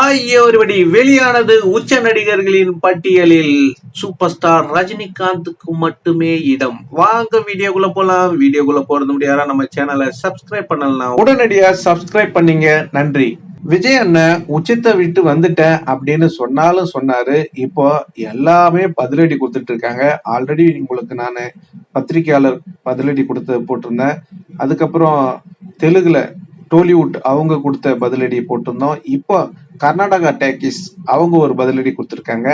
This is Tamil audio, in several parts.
ஆகிய ஒருபடி வெளியானது உச்ச நடிகர்களின் பட்டியலில் சூப்பர் ஸ்டார் ரஜினிகாந்துக்கு மட்டுமே இடம். வாங்க வீடியோக்குள்ள போலாம். வீடியோக்குள்ள போறது முடியாத? நம்ம சேனலை சப்ஸ்கிரைப் பண்ணலாம் உடனடியா சப்ஸ்கிரைப் பண்ணீங்க. நன்றி. விஜய் அண்ணன் உச்சத்தை விட்டு வந்துட்டேன் அப்படின்னு சொன்னாலும் சொன்னாரு. இப்போ எல்லாமே பதிலடி கொடுத்துட்டு இருக்காங்க. ஆல்ரெடி உங்களுக்கு நான் பத்திரிகையாளர் பதிலடி கொடுத்து போட்டிருந்தேன். அதுக்கப்புறம் தெலுங்குல டோலிவுட் அவங்க கொடுத்த பதிலடி போட்டிருந்தோம். இப்போ கர்நாடகா டேக்கிஸ் அவங்க ஒரு பதிலடி கொடுத்துருக்காங்க.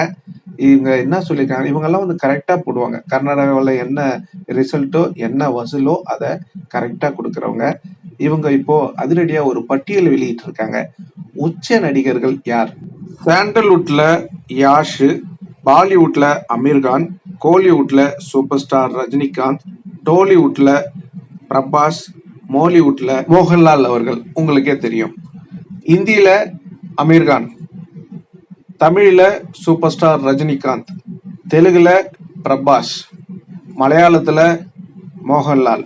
இவங்க என்ன சொல்லியிருக்காங்க இவங்கெல்லாம் வந்து கரெக்டாக போடுவாங்க. கர்நாடகாவில் என்ன ரிசல்ட்டோ என்ன வசூலோ அதை கரெக்டாக கொடுக்குறவங்க. இவங்க இப்போ அதிரடியாக ஒரு பட்டியல் வெளியிட்டு இருக்காங்க உச்ச நடிகர்கள் யார்? சாண்டல்வுட்ல யாஷு பாலிவுட்ல அமீர்கான் கோலிவுட்ல சூப்பர் ஸ்டார் ரஜினிகாந்த் டோலிவுட்ல பிரபாஸ் மோலிவுட்ல மோகன்லால் அவர்கள் உங்களுக்கே தெரியும். இந்தியில அமீர்கான் தமிழில் சூப்பர் ஸ்டார் ரஜினிகாந்த் தெலுங்குல பிரபாஸ் மலையாளத்தில் மோகன்லால்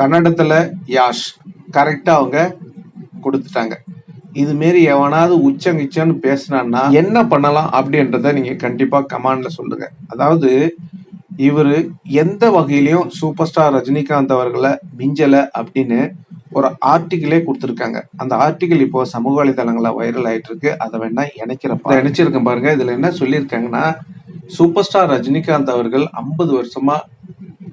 கன்னடத்தில் யாஷ் கரெக்டாக அவங்க கொடுத்துட்டாங்க. இதுமாரி எவனாவது உச்சங்கிச்சன்னு பேசினான்னா என்ன பண்ணலாம் அப்படின்றத நீங்கள் கண்டிப்பாக கமாண்டில் சொல்லுங்கள் அதாவது இவர் எந்த வகையிலையும் சூப்பர் ஸ்டார் ரஜினிகாந்த் அவர்களை மிஞ்சலை அப்படின்னு ஒரு ஆர்டிகிளே கொடுத்துருக்காங்க. அந்த ஆர்டிகிள் இப்போ சமூக வலைதளங்களில் வைரல் ஆயிட்டு இருக்கு அதை வேணா இணைக்கிறப்ப இணைச்சிருக்கேன் பாருங்க. இதுல என்ன சொல்லியிருக்காங்கன்னா சூப்பர் ஸ்டார் ரஜினிகாந்த் அவர்கள் ஐம்பது வருஷமா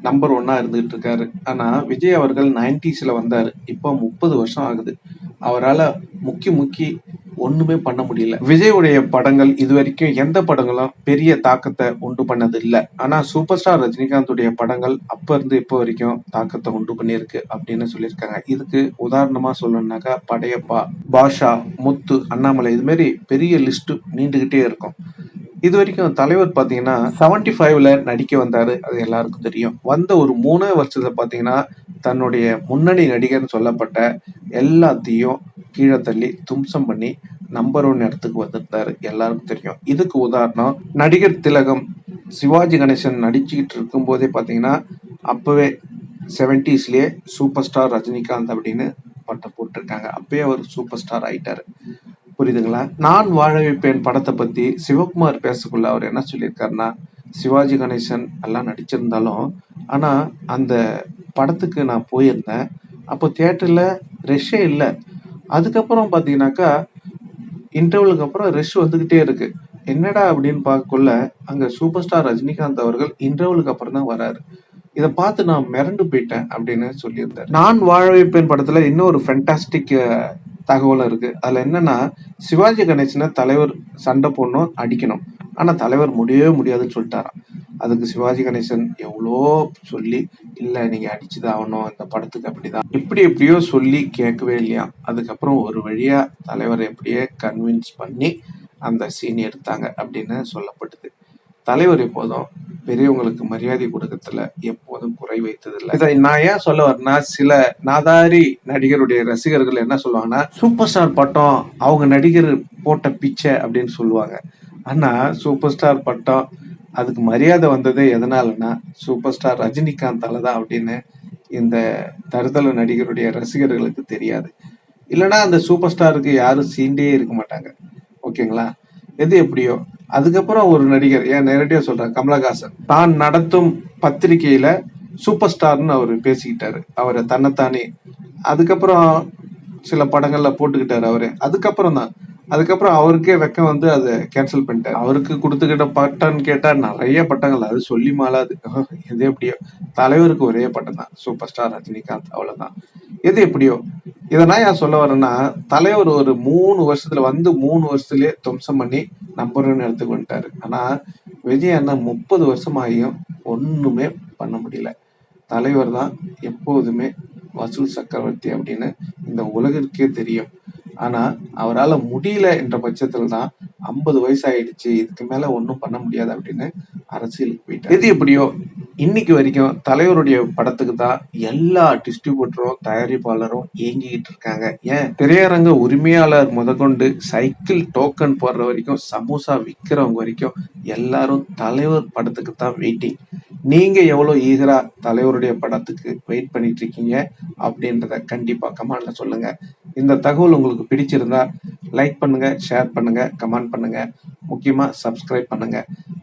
நம்பர் ஒன்னா இருந்துகிட்டு இருக்காரு. ஆனா விஜய் அவர்கள் நைன்டிஸ்ல வந்தாரு. இப்போ முப்பது வருஷம் ஆகுது. அவரால் முக்கி முக்கி ஒண்ணுமே பண்ண முடியல. விஜயுடைய படங்கள் இது வரைக்கும் எந்த படங்களும் பெரிய தாக்கத்தை உண்டு பண்ணது இல்ல ஆனா சூப்பர் ஸ்டார் ரஜினிகாந்துடைய படங்கள் அப்ப இருந்து இப்போ வரைக்கும் தாக்கத்தை உண்டு பண்ணியிருக்கு அப்படின்னு சொல்லியிருக்காங்க. இதுக்கு உதாரணமா சொல்லணும்னாக்கா படையப்பா பாஷா முத்து அண்ணாமலை இது மாதிரி பெரிய லிஸ்ட் நீண்டுகிட்டே இருக்கும். இது வரைக்கும் தலைவர் பார்த்தீங்கன்னா செவன்டி ஃபைவ்ல நடிக்க வந்தாரு. அது எல்லாருக்கும் தெரியும். வந்த ஒரு மூணு வருஷத்துல பார்த்தீங்கன்னா தன்னுடைய முன்னணி நடிகர்னு சொல்லப்பட்ட எல்லாத்தையும் கீழே தள்ளி தும்சம் பண்ணி நம்பர் ஒன் இடத்துக்கு வந்திருந்தாரு. எல்லாருக்கும் தெரியும். இதுக்கு உதாரணம் நடிகர் திலகம் சிவாஜி கணேசன் நடிச்சுக்கிட்டு இருக்கும் போதே பார்த்தீங்கன்னா அப்பவே செவன்டிஸ்லேயே சூப்பர் ஸ்டார் ரஜினிகாந்த் அப்படின்னு பட்டம் போட்டிருக்காங்க. அப்பயே அவர் சூப்பர் ஸ்டார் ஆயிட்டாரு. புரியுதுங்களா? நான் வாழ வைப்பேன் படத்தை பத்தி சிவகுமார் பேசக்குள்ள அவர் என்ன சொல்லியிருக்காருன்னா சிவாஜி கணேசன் எல்லாம் நடிச்சிருந்தாலும் ஆனா அந்த படத்துக்கு நான் போயிருந்தேன். அப்போ தியேட்டர்ல ரெஷ்ஷே இல்லை. அதுக்கப்புறம் பார்த்தீங்கன்னாக்கா இன்டர்வலுக்கு அப்புறம் ரெஷ் வந்துக்கிட்டே இருக்கு. என்னடா அப்படின்னு பார்க்கக்குள்ள அங்கே சூப்பர் ஸ்டார் ரஜினிகாந்த் அவர்கள் இன்டர்வலுக்கு அப்புறம் தான் வராரு. இதை பார்த்து நான் மிரண்டு போயிட்டேன் அப்படின்னு சொல்லியிருந்தேன் நான் வாழ வைப்பேன் படத்தில் இன்னொரு ஃபென்டாஸ்டிக் தகவலும் இருக்கு. அதில் என்னன்னா சிவாஜி கணேசனை தலைவர் சண்டை போடணும் அடிக்கணும். ஆனால் தலைவர் முடியவே முடியாதுன்னு சொல்லிட்டாராம். அதுக்கு சிவாஜி கணேசன் எவ்வளோ சொல்லி இல்ல நீங்க அடிச்சுதான் ஆகணும் இந்த படத்துக்கு அப்படிதான். இப்படி எப்படியோ சொல்லி கேட்கவே இல்லையா? அதுக்கப்புறம் ஒரு வழியாக தலைவரை எப்படியே கன்வின்ஸ் பண்ணி அந்த சீன் எடுத்தாங்க அப்படின்னு சொல்லப்பட்டது. தலைவர் எப்போதும் பெரியவங்களுக்கு மரியாதை கொடுக்கறதுல எப்போதும் குறை வைத்ததில்லை. இதை நான் ஏன் சொல்ல வரேன்னா சில நாதாரி நடிகருடைய ரசிகர்கள் என்ன சொல்லுவாங்கன்னா சூப்பர் ஸ்டார் பட்டம் அவங்க நடிகர் போட்ட பிச்சை அப்படின்னு சொல்லுவாங்க. ஆனா சூப்பர் ஸ்டார் பட்டம் அதுக்கு மரியாதை வந்ததே எதனாலன்னா சூப்பர் ஸ்டார் ரஜினிகாந்தால தான் அப்படின்னு இந்த தருதல நடிகருடைய ரசிகர்களுக்கு தெரியாது. இல்லைன்னா அந்த சூப்பர் ஸ்டாருக்கு யாரும் சீண்டே இருக்க மாட்டாங்க. ஓகேங்களா? எது எப்படியோ. அதுக்கப்புறம் ஒரு நடிகர் ஏன் நேரடியாக சொல்றேன் கமலஹாசன். தான் நடத்தும் பத்திரிகையில சூப்பர் ஸ்டார்னு அவர் பேசிக்கிட்டாரு. அவரை தன்னைத்தானே. அதுக்கப்புறம் சில படங்கள்ல போட்டுக்கிட்டாரு அவரு. அதுக்கப்புறம் தான் அதுக்கப்புறம் அவருக்கே வெக்கம் வந்து அதை கேன்சல் பண்ணிட்டார். அவருக்கு கொடுத்துக்கிட்ட பட்டம்னு கேட்டால் நிறைய பட்டங்கள். அது சொல்லி மாலாது எது எப்படியோ. தலைவருக்கு ஒரே பட்டம் தான். சூப்பர் ஸ்டார் ரஜினிகாந்த் அவ்வளோதான் எது எப்படியோ. இதை நான் சொல்ல வரேன்னா தலைவர் ஒரு மூணு வருஷத்துல வந்து மூணு வருஷத்துலயே துவம்சம் பண்ணி நம்பர் ஒன் வந்துட்டாரு ஆனா விஜய் அண்ணன் முப்பது வருஷம் ஆகியும் ஒண்ணுமே பண்ண முடியல. தலைவர் தான் எப்போதுமே வசூல் சக்கரவர்த்தி அப்படின்னு இந்த உலகிற்கே தெரியும். ஆனா அவரால் முடியல என்ற பட்சத்துல தான் ஐம்பது வயசு ஆயிடுச்சு இதுக்கு மேல ஒன்றும் பண்ண முடியாது அப்படின்னு அரசியலுக்கு போயிட்டார். எது எப்படியோ இன்னைக்கு வரைக்கும் தலைவருடைய படத்துக்கு தான் எல்லா டிஸ்ட்ரிபியூட்டரும் தயாரிப்பாளரும் இயங்கிக்கிட்டு இருக்காங்க. ஏன்? திரையரங்க உரிமையாளர் முதற்கொண்டு சைக்கிள் டோக்கன் போடுற வரைக்கும் சமோசா விற்கிறவங்க வரைக்கும் எல்லாரும் தலைவர் படத்துக்கு தான் வெயிட்டிங் நீங்க எவ்வளவு ஈகரா தலைவருடைய படத்துக்கு வெயிட் பண்ணிட்டு இருக்கீங்க அப்படின்றத கண்டிப்பா கமெண்ட்ல சொல்லுங்க. இந்த தகவல் உங்களுக்கு பிடிச்சிருந்தா லைக் பண்ணுங்க ஷேர் பண்ணுங்க கமெண்ட் பண்ணுங்க. முக்கியமா சப்ஸ்கிரைப் பண்ணுங்க.